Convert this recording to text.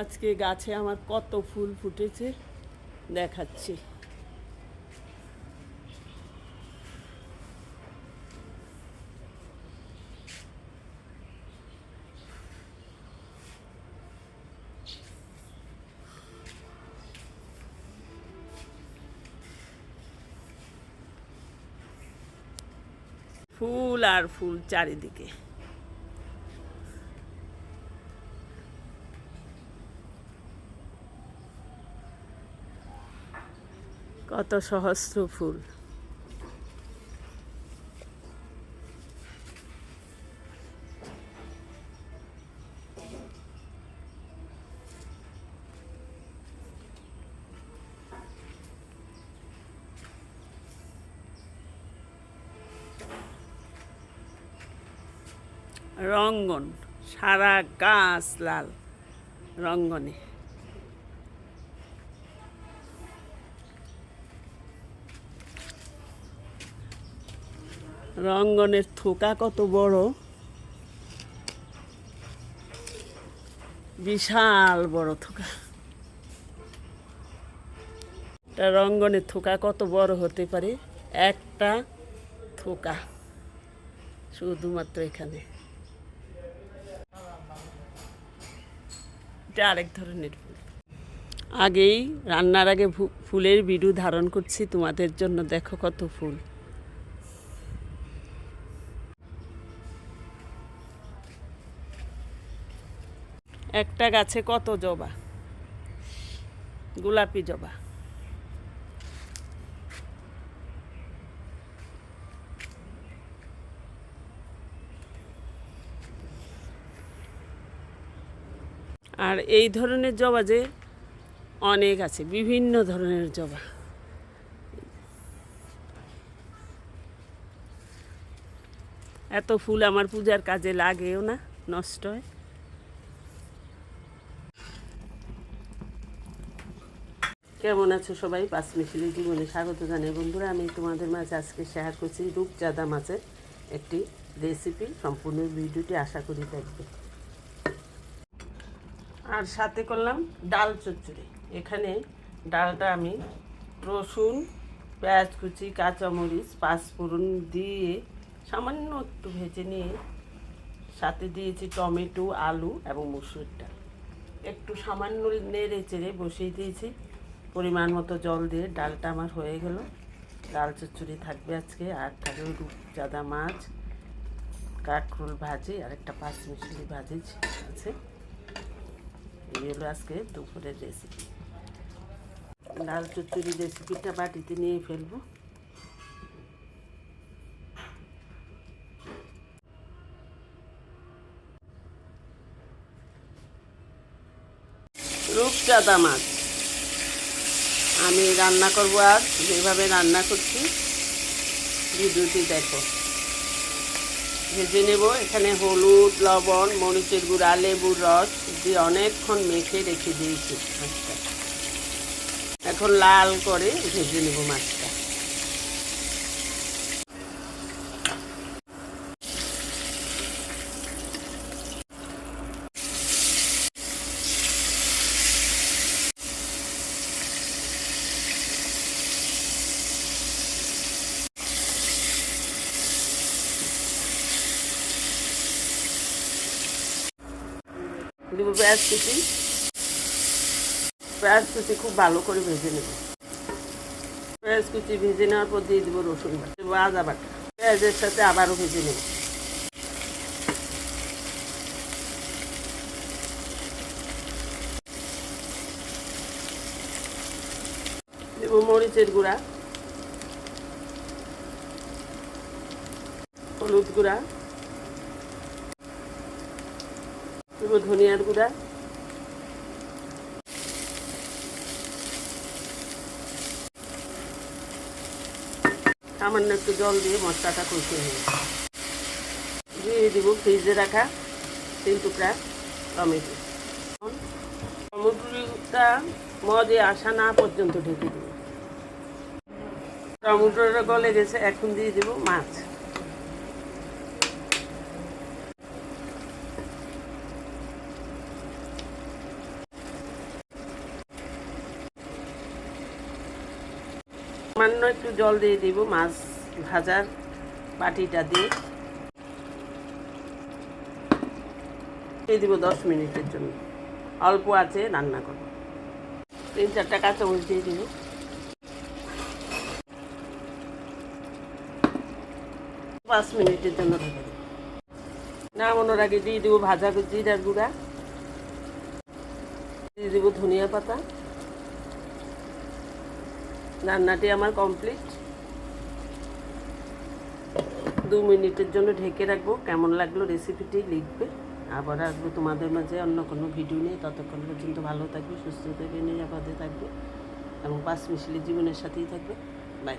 আজকে গাছে আমার কত ফুল ফুটেছে দেখাচ্ছি। ফুল আর ফুল চারিদিকে। কত সহস্র ফুল। রঙ্গন সারা গাছ লাল রঙ্গনে। রঙ্গনের থোকা কত বড়? বিশাল বড় থোকা। একটা রঙ্গনের থোকা কত বড় হতে পারে? একটা থোকা। শুধুমাত্র এখানে। এটা আরেক ধরনের ফুল। আগেই, রান্নার আগে ফুলের ভিডিও ধারণ করছি। তোমাদের জন্য দেখো কত ফুল। একটা গাছে কত জবা? গোলাপি জবা। আর এই ধরনের জবা যে অনেক আছে, বিভিন্ন ধরনের জবা। এত ফুল আমার পূজার কাজে লাগেও না, নষ্ট হয়। কেমন আছো সবাই? পাঁচ মিশিলি জীবনে স্বাগত জানাই বন্ধুরা, আমি তোমাদের মাঝে আজকে শেয়ার করছি রূপচাঁদা মাছের একটি রেসিপি সম্পূর্ণ ভিডিওটি আশা করি দেখবে। আর সাথে করলাম ডাল চচ্চড়ি। এখানে ডালটা আমি রসুন, পেঁয়াজ কুচি, কাঁচামরিচ, পাঁচফোড়ন দিয়ে সামান্য একটু ভেজে নিয়ে সাথে দিয়েছি টমেটো, আলু এবং মুসুর ডাল। একটু সামান্য নেড়ে চেড়ে বসিয়ে দিয়েছি। পরিমাণ মতো জল দিয়ে ডালটা আমার হয়ে গেল। ডাল চচ্চড়ি থাকবে আজকে, আর থাকবে রূপচাঁদা মাছ কাঠরোল ভাজি, আর একটা পাঁচ মিশালি ভাজি আছে। এই হলো আজকে দুপুরের রেসিপি ডাল চচ্চড়ি রেসিপিটা বাটিতে নিয়ে ফেলব। রূপচাঁদা মাছ। আমি রান্না করব আর যেভাবে রান্না করছি। ভিডিওটি দেখো। ভেজে নেব। এখানে হলুদ, লবণ, মরিচের গুঁড়া, লেবুর রস দিয়ে অনেকক্ষণ মেখে রেখে দিয়েছি মাছটা। এখন লাল করে ভেজে নেব মাছটা। দেব পেঁয়াজ কুচি পেঁয়াজ কুচি খুব ভালো করে ভেজে নেব। পেঁয়াজ কুচি ভেজে নেওয়ার পর দিয়ে দেবো রসুন বাটা, দেবো আদা পেঁয়াজের সাথে আবারও ভেজে নেব। দেবো মরিচের গুঁড়া, হলুদ গুঁড়া দেবো ধনিয়ার গুঁড়া। সামান্য একটু জল দিয়ে মশলাটা কষিয়ে নেব দিয়ে দিব ফ্রিজে রাখা তিন টুকরা টমেটো। টমেটোটা মজে আসা না পর্যন্ত ঢেকে দেব। টমেটোটা গলে গেছে, এখন দিয়ে দেব মাছ। সামান্য একটু জল দিয়ে দিব, মাছ ভাজার বাটিটা দিয়ে। দিয়ে দিব দশ মিনিটের জন্য। অল্প আছে, রান্না করব। তিন চারটা কাঁচামরিচ দিয়ে দিব। পাঁচ মিনিটের জন্য নামানোর আগে দিয়ে দেবো ভাজা জিরার গুঁড়া। দিয়ে দেবো ধনিয়া পাতা। রান্নাটি আমার কমপ্লিট। দু মিনিটের জন্য ঢেকে রাখব। কেমন লাগল রেসিপিটি লিখবে। আবার আসব তোমাদের মাঝে অন্য কোনো ভিডিও নেই ততক্ষণ পর্যন্ত ভালো থাকবে, সুস্থ থাকবে, নিরাপদে থাকবে এবং পাঁচ মিশিলি জীবনের সাথেই থাকবে। বাই